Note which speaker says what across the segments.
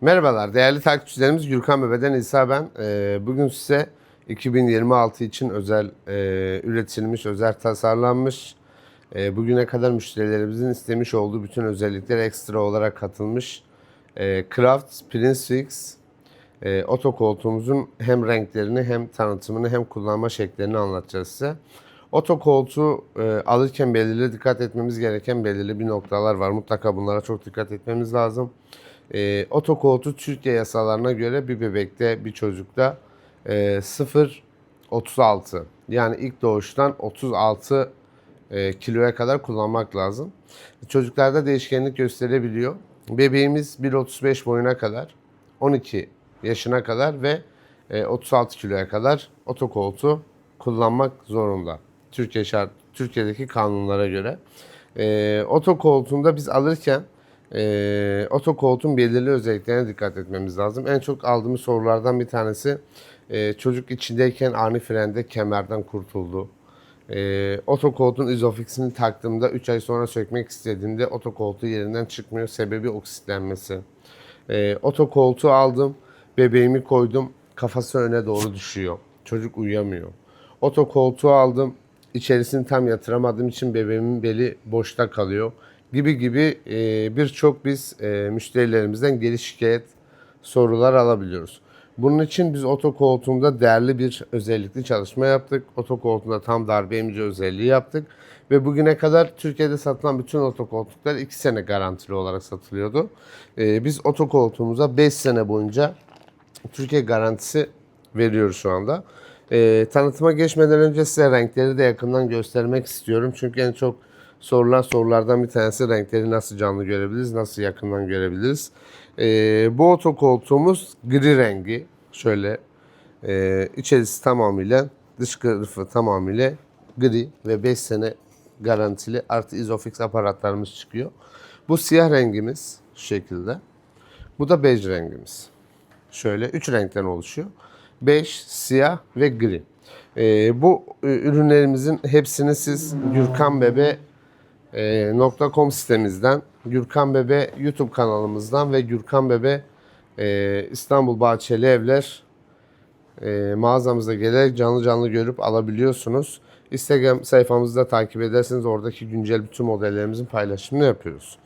Speaker 1: Merhabalar değerli takipçilerimiz Gürkan Bebe'den İsa ben. Ee, bugün size 2026 için özel e, üretilmiş, özel tasarlanmış, e, bugüne kadar müşterilerimizin istemiş olduğu bütün özellikler ekstra olarak katılmış e, Craft Prince Fix e, oto koltuğumuzun hem renklerini hem tanıtımını hem kullanma şeklerini anlatacağız size. Oto koltuğu e, alırken belirli dikkat etmemiz gereken belirli bir noktalar var. Mutlaka bunlara çok dikkat etmemiz lazım. E, oto koltuğu Türkiye yasalarına göre bir bebekte bir çocukta e, 0-36 yani ilk doğuştan 36 e, kiloya kadar kullanmak lazım. Çocuklarda değişkenlik gösterebiliyor. Bebeğimiz 1.35 boyuna kadar 12 yaşına kadar ve e, 36 kiloya kadar otokoltuğu kullanmak zorunda. Türkiye şart, Türkiye'deki kanunlara göre. E, otokoltuğunda biz alırken e, otokoltuğun belirli özelliklerine dikkat etmemiz lazım. En çok aldığımız sorulardan bir tanesi e, çocuk içindeyken ani frende kemerden kurtuldu. E, otokoltuğun izofixini taktığımda 3 ay sonra sökmek istediğimde otokoltuğu yerinden çıkmıyor. Sebebi oksitlenmesi. E, otokoltuğu aldım. Bebeğimi koydum. Kafası öne doğru düşüyor. Çocuk uyuyamıyor. Otokoltuğu aldım. İçerisini tam yatıramadığım için bebeğimin beli boşta kalıyor. Gibi gibi e, birçok biz e, müşterilerimizden geri şikayet sorular alabiliyoruz. Bunun için biz otokoltuğunda değerli bir özellikli çalışma yaptık. Otokoltuğunda tam darbe emici özelliği yaptık. Ve bugüne kadar Türkiye'de satılan bütün otokoltuklar 2 sene garantili olarak satılıyordu. Ee, biz otokoltuğumuza 5 sene boyunca Türkiye garantisi veriyoruz şu anda. Ee, tanıtıma geçmeden önce size renkleri de yakından göstermek istiyorum. Çünkü en çok sorulan sorulardan bir tanesi renkleri nasıl canlı görebiliriz, nasıl yakından görebiliriz. Ee, bu otokoltuğumuz gri rengi. Şöyle e, içerisi tamamıyla dış kılıfı tamamıyla gri ve 5 sene garantili artı izofix aparatlarımız çıkıyor. Bu siyah rengimiz şu şekilde. Bu da bej rengimiz. Şöyle üç renkten oluşuyor. Bej, siyah ve gri. Ee, bu e, ürünlerimizin hepsini siz Gürkan Bebe e, sitemizden, Gürkan Bebe YouTube kanalımızdan ve Gürkan Bebe e, İstanbul Bahçeli Evler e, mağazamıza gelerek canlı canlı görüp alabiliyorsunuz. Instagram sayfamızı da takip ederseniz oradaki güncel bütün modellerimizin paylaşımını yapıyoruz.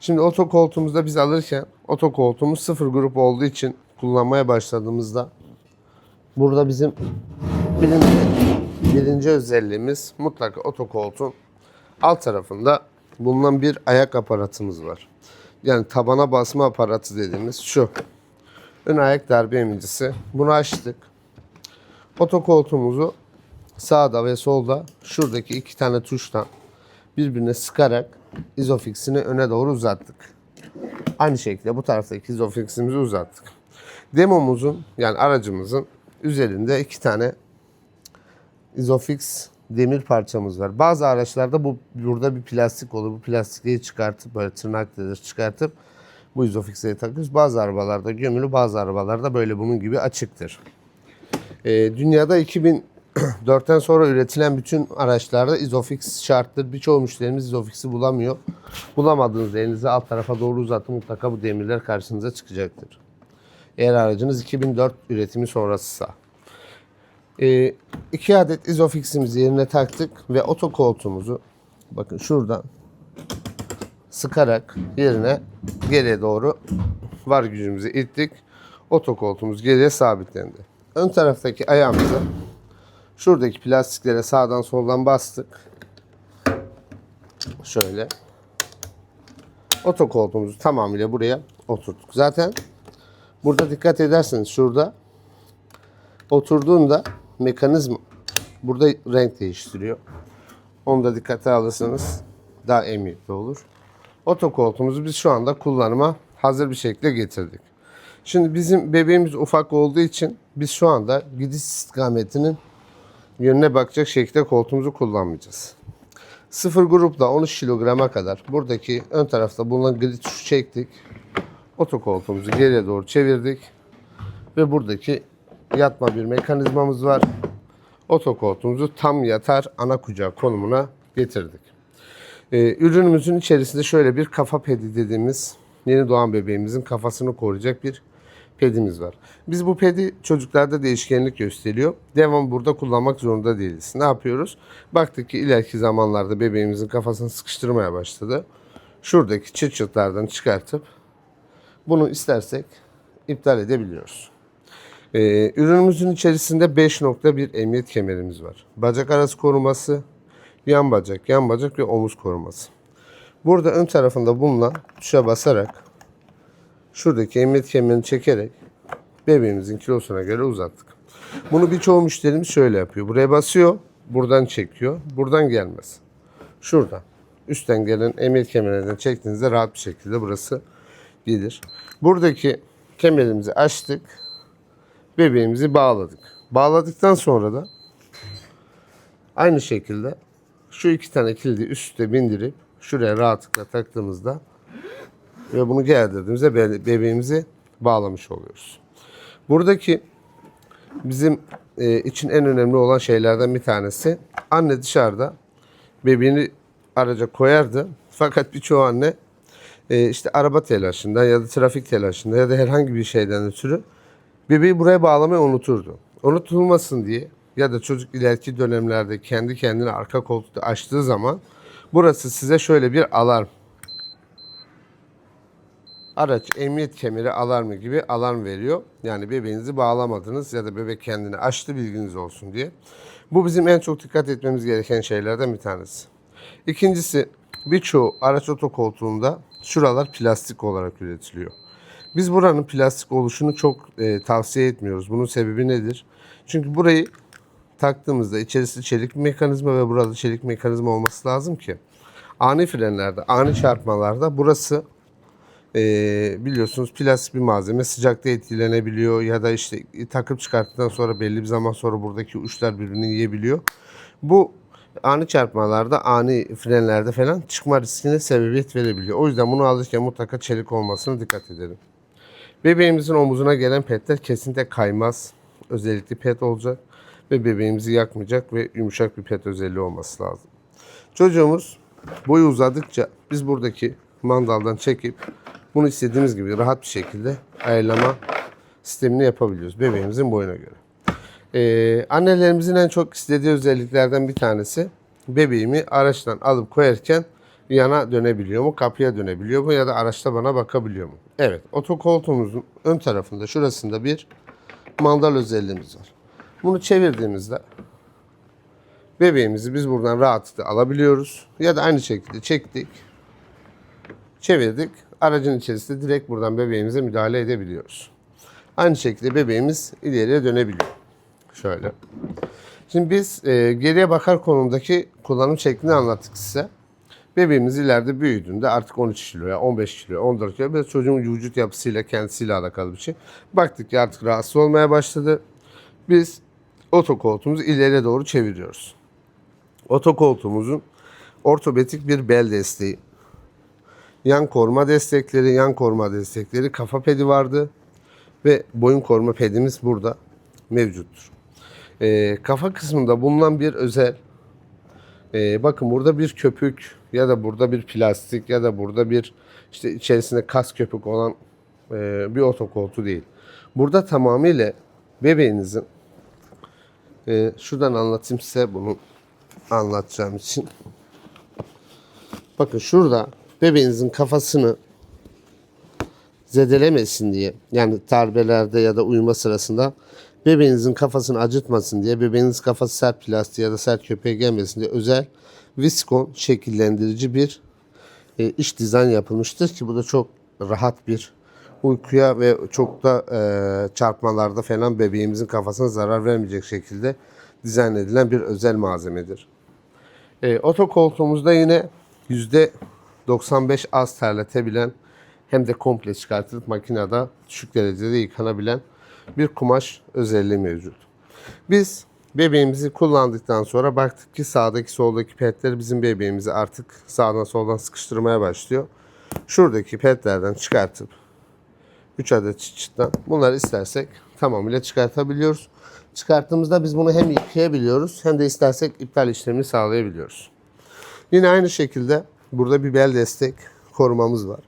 Speaker 1: Şimdi otokoltuğumuzda biz alırken otokoltuğumuz sıfır grup olduğu için kullanmaya başladığımızda burada bizim birinci, birinci özelliğimiz mutlaka otokoltuğun alt tarafında bulunan bir ayak aparatımız var. Yani tabana basma aparatı dediğimiz şu. Ön ayak darbe emicisi. Bunu açtık. Otokoltuğumuzu sağda ve solda şuradaki iki tane tuştan birbirine sıkarak izofixini öne doğru uzattık. Aynı şekilde bu taraftaki izofiximizi uzattık. Demomuzun yani aracımızın üzerinde iki tane izofix demir parçamız var. Bazı araçlarda bu burada bir plastik olur. Bu plastikleri çıkartıp böyle tırnakları çıkartıp bu izofixleri takıyoruz. Bazı arabalarda gömülü, bazı arabalarda böyle bunun gibi açıktır. Ee, dünyada 2004'ten sonra üretilen bütün araçlarda izofix şarttır. Birçoğu müşterimiz izofix'i bulamıyor. Bulamadığınız elinizi alt tarafa doğru uzatın mutlaka bu demirler karşınıza çıkacaktır. Eğer aracınız 2004 üretimi sonrasıysa. Ee, iki adet izofiximizi yerine taktık ve otokoltuğumuzu bakın şuradan sıkarak yerine geriye doğru var gücümüzü ittik. Otokoltuğumuz geriye sabitlendi. Ön taraftaki ayağımızı şuradaki plastiklere sağdan soldan bastık. Şöyle. Otokoltuğumuzu tamamıyla buraya oturttuk. Zaten burada dikkat ederseniz şurada oturduğunda mekanizma burada renk değiştiriyor. Onu da dikkate alırsanız daha emniyetli olur. Otokoltuğumuzu biz şu anda kullanıma hazır bir şekilde getirdik. Şimdi bizim bebeğimiz ufak olduğu için biz şu anda gidiş istikametinin yönüne bakacak şekilde koltuğumuzu kullanmayacağız. Sıfır grupla 13 kilograma kadar buradaki ön tarafta bulunan grid tuşu çektik. Otokoltuğumuzu geriye doğru çevirdik. Ve buradaki yatma bir mekanizmamız var. Otokoltuğumuzu tam yatar ana kucağı konumuna getirdik. Ee, ürünümüzün içerisinde şöyle bir kafa pedi dediğimiz yeni doğan bebeğimizin kafasını koruyacak bir pedimiz var. Biz bu pedi çocuklarda değişkenlik gösteriyor. Devam burada kullanmak zorunda değiliz. Ne yapıyoruz? Baktık ki ileriki zamanlarda bebeğimizin kafasını sıkıştırmaya başladı. Şuradaki çıt çıtlardan çıkartıp bunu istersek iptal edebiliyoruz. Ee, ürünümüzün içerisinde 5.1 emniyet kemerimiz var. Bacak arası koruması, yan bacak, yan bacak ve omuz koruması. Burada ön tarafında bulunan tuşa basarak şuradaki emniyet kemerini çekerek bebeğimizin kilosuna göre uzattık. Bunu birçoğu müşterimiz şöyle yapıyor. Buraya basıyor, buradan çekiyor, buradan gelmez. Şuradan. Üstten gelen emniyet kemerinden çektiğinizde rahat bir şekilde burası gelir. Buradaki kemerimizi açtık. Bebeğimizi bağladık. Bağladıktan sonra da aynı şekilde şu iki tane kilidi üstte bindirip şuraya rahatlıkla taktığımızda ve bunu gerdirdiğimizde be- bebeğimizi bağlamış oluyoruz. Buradaki bizim e, için en önemli olan şeylerden bir tanesi anne dışarıda bebeğini araca koyardı. Fakat birçoğu anne e, işte araba telaşından ya da trafik telaşında ya da herhangi bir şeyden ötürü bebeği buraya bağlamayı unuturdu. Unutulmasın diye ya da çocuk ileriki dönemlerde kendi kendine arka koltukta açtığı zaman burası size şöyle bir alarm araç emniyet kemeri alarmı gibi alarm veriyor. Yani bebeğinizi bağlamadınız ya da bebek kendini açtı bilginiz olsun diye. Bu bizim en çok dikkat etmemiz gereken şeylerden bir tanesi. İkincisi birçoğu araç otokoltuğunda şuralar plastik olarak üretiliyor. Biz buranın plastik oluşunu çok e, tavsiye etmiyoruz. Bunun sebebi nedir? Çünkü burayı taktığımızda içerisi çelik mekanizma ve burada çelik mekanizma olması lazım ki ani frenlerde, ani çarpmalarda burası e, biliyorsunuz plastik bir malzeme sıcakta etkilenebiliyor ya da işte takıp çıkarttıktan sonra belli bir zaman sonra buradaki uçlar birbirini yiyebiliyor. Bu ani çarpmalarda, ani frenlerde falan çıkma riskine sebebiyet verebiliyor. O yüzden bunu alırken mutlaka çelik olmasına dikkat edelim. Bebeğimizin omuzuna gelen petler kesinlikle kaymaz. Özellikle pet olacak ve bebeğimizi yakmayacak ve yumuşak bir pet özelliği olması lazım. Çocuğumuz boyu uzadıkça biz buradaki mandaldan çekip bunu istediğimiz gibi rahat bir şekilde ayarlama sistemini yapabiliyoruz bebeğimizin boyuna göre. Ee, annelerimizin en çok istediği özelliklerden bir tanesi bebeğimi araçtan alıp koyarken yana dönebiliyor mu, kapıya dönebiliyor mu ya da araçta bana bakabiliyor mu? Evet, otokoltuğumuzun ön tarafında şurasında bir mandal özelliğimiz var. Bunu çevirdiğimizde bebeğimizi biz buradan rahatlıkla alabiliyoruz. Ya da aynı şekilde çektik, çevirdik. Aracın içerisinde direkt buradan bebeğimize müdahale edebiliyoruz. Aynı şekilde bebeğimiz ileriye dönebiliyor. Şöyle. Şimdi biz e, geriye bakar konumdaki kullanım şeklini anlattık size. Bebeğimiz ileride büyüdüğünde artık 13 kiloya, 15 kiloya, 14 kiloya biraz çocuğun vücut yapısıyla kendisiyle alakalı bir şey. Baktık ki artık rahatsız olmaya başladı. Biz otokoltuğumuzu ileriye doğru çeviriyoruz. Otokoltuğumuzun ortopedik bir bel desteği, yan koruma destekleri, yan koruma destekleri, kafa pedi vardı ve boyun koruma pedimiz burada mevcuttur. Ee, kafa kısmında bulunan bir özel ee, bakın burada bir köpük ya da burada bir plastik ya da burada bir işte içerisinde kas köpük olan e, bir otokoltu değil. Burada tamamıyla bebeğinizin e, şuradan anlatayım size bunu anlatacağım için. Bakın şurada bebeğinizin kafasını zedelemesin diye yani darbelerde ya da uyuma sırasında bebeğinizin kafasını acıtmasın diye bebeğiniz kafası sert plastik ya da sert köpeğe gelmesin diye özel viskon şekillendirici bir e, iç dizayn yapılmıştır ki bu da çok rahat bir uykuya ve çok da e, çarpmalarda falan bebeğimizin kafasına zarar vermeyecek şekilde dizayn edilen bir özel malzemedir. E, otokoltuğumuzda yine %95 az terletebilen hem de komple çıkartılıp makinede düşük derecede yıkanabilen bir kumaş özelliği mevcut. Biz bebeğimizi kullandıktan sonra baktık ki sağdaki soldaki petler bizim bebeğimizi artık sağdan soldan sıkıştırmaya başlıyor. Şuradaki petlerden çıkartıp 3 adet çıt çıttan bunları istersek tamamıyla çıkartabiliyoruz. Çıkarttığımızda biz bunu hem yıkayabiliyoruz hem de istersek iptal işlemini sağlayabiliyoruz. Yine aynı şekilde burada bir bel destek korumamız var.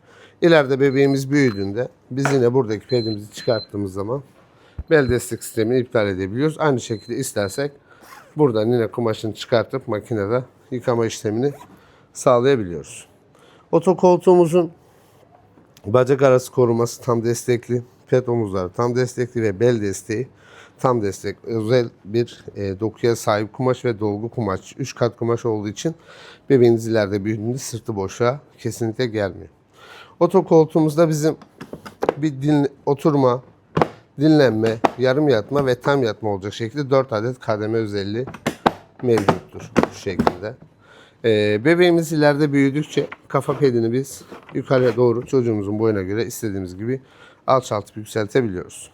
Speaker 1: İleride bebeğimiz büyüdüğünde biz yine buradaki pedimizi çıkarttığımız zaman bel destek sistemini iptal edebiliyoruz. Aynı şekilde istersek buradan yine kumaşını çıkartıp makinede yıkama işlemini sağlayabiliyoruz. Oto koltuğumuzun bacak arası koruması tam destekli, pet omuzları tam destekli ve bel desteği tam destek. Özel bir e, dokuya sahip kumaş ve dolgu kumaş. 3 kat kumaş olduğu için bebeğiniz ileride büyüdüğünde sırtı boşa kesinlikle gelmiyor. Oto koltuğumuzda bizim bir din, oturma, dinlenme, yarım yatma ve tam yatma olacak şekilde 4 adet kademe özelliği mevcuttur bu şekilde. Ee, bebeğimiz ileride büyüdükçe kafa pedini biz yukarıya doğru çocuğumuzun boyuna göre istediğimiz gibi alçaltıp yükseltebiliyoruz.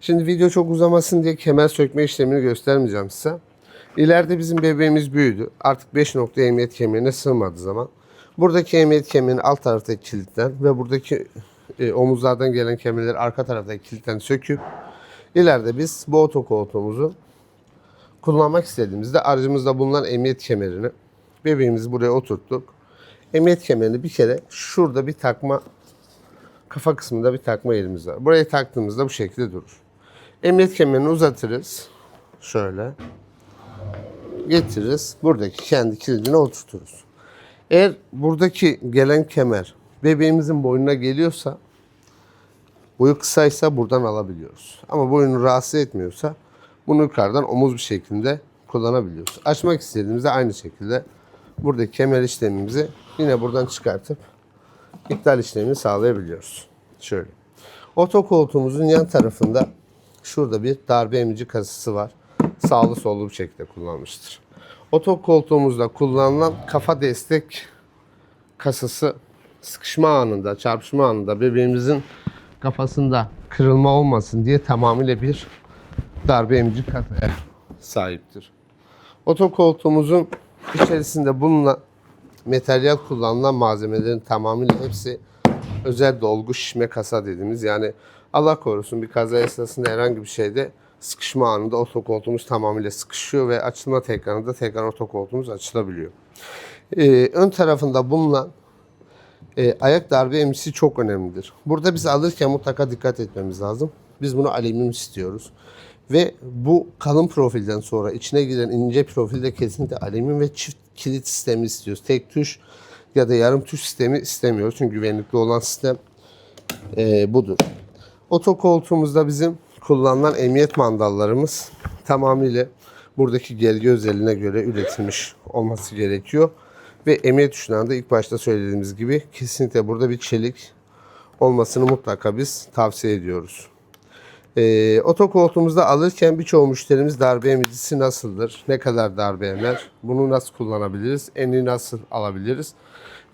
Speaker 1: Şimdi video çok uzamasın diye kemer sökme işlemini göstermeyeceğim size. İleride bizim bebeğimiz büyüdü. Artık 5 nokta emniyet kemerine sığmadığı zaman buradaki emniyet kemerini alt taraftaki kilitten ve buradaki e, omuzlardan gelen kemerleri arka taraftaki kilitten söküp ileride biz bu otokoltuğumuzu kullanmak istediğimizde aracımızda bulunan emniyet kemerini bebeğimizi buraya oturttuk. Emniyet kemerini bir kere şurada bir takma kafa kısmında bir takma yerimiz var. Buraya taktığımızda bu şekilde durur. Emniyet kemerini uzatırız. Şöyle. Getiririz. Buradaki kendi kilidine oturturuz. Eğer buradaki gelen kemer bebeğimizin boynuna geliyorsa boyu kısaysa buradan alabiliyoruz. Ama boyunu rahatsız etmiyorsa bunu yukarıdan omuz bir şekilde kullanabiliyoruz. Açmak istediğimizde aynı şekilde buradaki kemer işlemimizi yine buradan çıkartıp iptal işlemini sağlayabiliyoruz. Şöyle. Oto koltuğumuzun yan tarafında şurada bir darbe emici kasası var. Sağlı sollu bir şekilde kullanmıştır. Oto koltuğumuzda kullanılan kafa destek kasası sıkışma anında, çarpışma anında bebeğimizin kafasında kırılma olmasın diye tamamıyla bir darbe emici kasaya sahiptir. Oto koltuğumuzun içerisinde bulunan materyal kullanılan malzemelerin tamamıyla hepsi özel dolgu şişme kasa dediğimiz yani Allah korusun bir kaza esnasında herhangi bir şeyde sıkışma anında otokoltuğumuz tamamıyla sıkışıyor ve açılma tekrarında tekrar otokoltuğumuz açılabiliyor. Ee, ön tarafında bulunan e, ayak darbe emisi çok önemlidir. Burada biz alırken mutlaka dikkat etmemiz lazım. Biz bunu alüminyum istiyoruz. Ve bu kalın profilden sonra içine giren ince profilde kesinlikle alüminyum ve çift kilit sistemi istiyoruz. Tek tuş ya da yarım tuş sistemi istemiyoruz. Çünkü güvenlikli olan sistem e, budur. Oto koltuğumuzda bizim kullanılan emniyet mandallarımız tamamıyla buradaki gelgi özelliğine göre üretilmiş olması gerekiyor. Ve emniyet tuşlarında ilk başta söylediğimiz gibi kesinlikle burada bir çelik olmasını mutlaka biz tavsiye ediyoruz. Ee, otokoltuğumuzda alırken birçok müşterimiz darbe emicisi nasıldır? Ne kadar darbe emer? Bunu nasıl kullanabiliriz? Eni nasıl alabiliriz?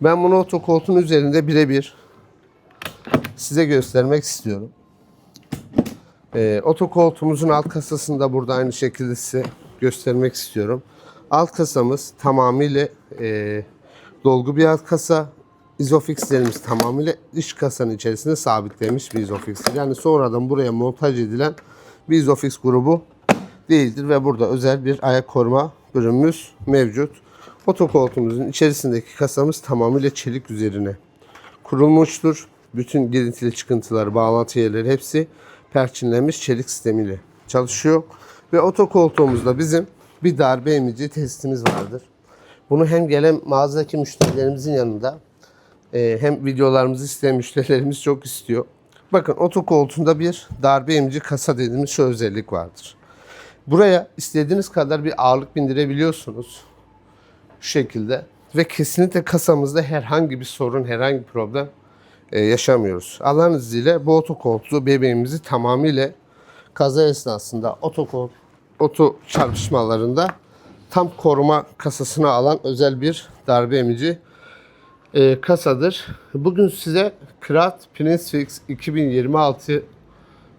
Speaker 1: Ben bunu otokoltuğun üzerinde birebir size göstermek istiyorum. Ee, otokoltuğumuzun alt kasasını da burada aynı şekilde size göstermek istiyorum. Alt kasamız tamamıyla e, dolgu bir alt kasa. İzofixlerimiz tamamıyla iç kasanın içerisinde sabitlenmiş bir izofixtir. Yani sonradan buraya montaj edilen bir izofix grubu değildir ve burada özel bir ayak koruma bölümümüz mevcut. Otokoltuğumuzun içerisindeki kasamız tamamıyla çelik üzerine kurulmuştur. Bütün girintili çıkıntılar, bağlantı yerleri hepsi perçinlenmiş çelik sistemiyle çalışıyor. Ve otokoltuğumuzda bizim bir darbe emici testimiz vardır. Bunu hem gelen mağazadaki müşterilerimizin yanında e, hem videolarımızı isteyen müşterilerimiz çok istiyor. Bakın otokoltuğunda bir darbe emici kasa dediğimiz şu özellik vardır. Buraya istediğiniz kadar bir ağırlık bindirebiliyorsunuz. Şu şekilde. Ve kesinlikle kasamızda herhangi bir sorun, herhangi bir problem e, yaşamıyoruz. Allah'ın izniyle bu otokoltuğu bebeğimizi tamamıyla kaza esnasında otokol, oto çarpışmalarında tam koruma kasasına alan özel bir darbe emici e, kasadır. Bugün size Krat Prince Fix 2026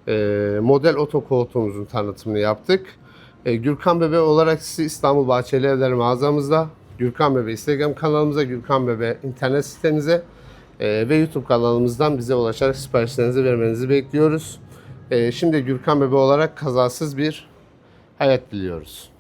Speaker 1: e, model otokoltuğumuzun tanıtımını yaptık. E, Gürkan Bebe olarak sizi İstanbul Bahçeli Evler mağazamızda, Gürkan Bebe Instagram kanalımıza, Gürkan Bebe internet sitemize e, ve YouTube kanalımızdan bize ulaşarak siparişlerinizi vermenizi bekliyoruz. E, şimdi Gürkan Bebe olarak kazasız bir hayat diliyoruz.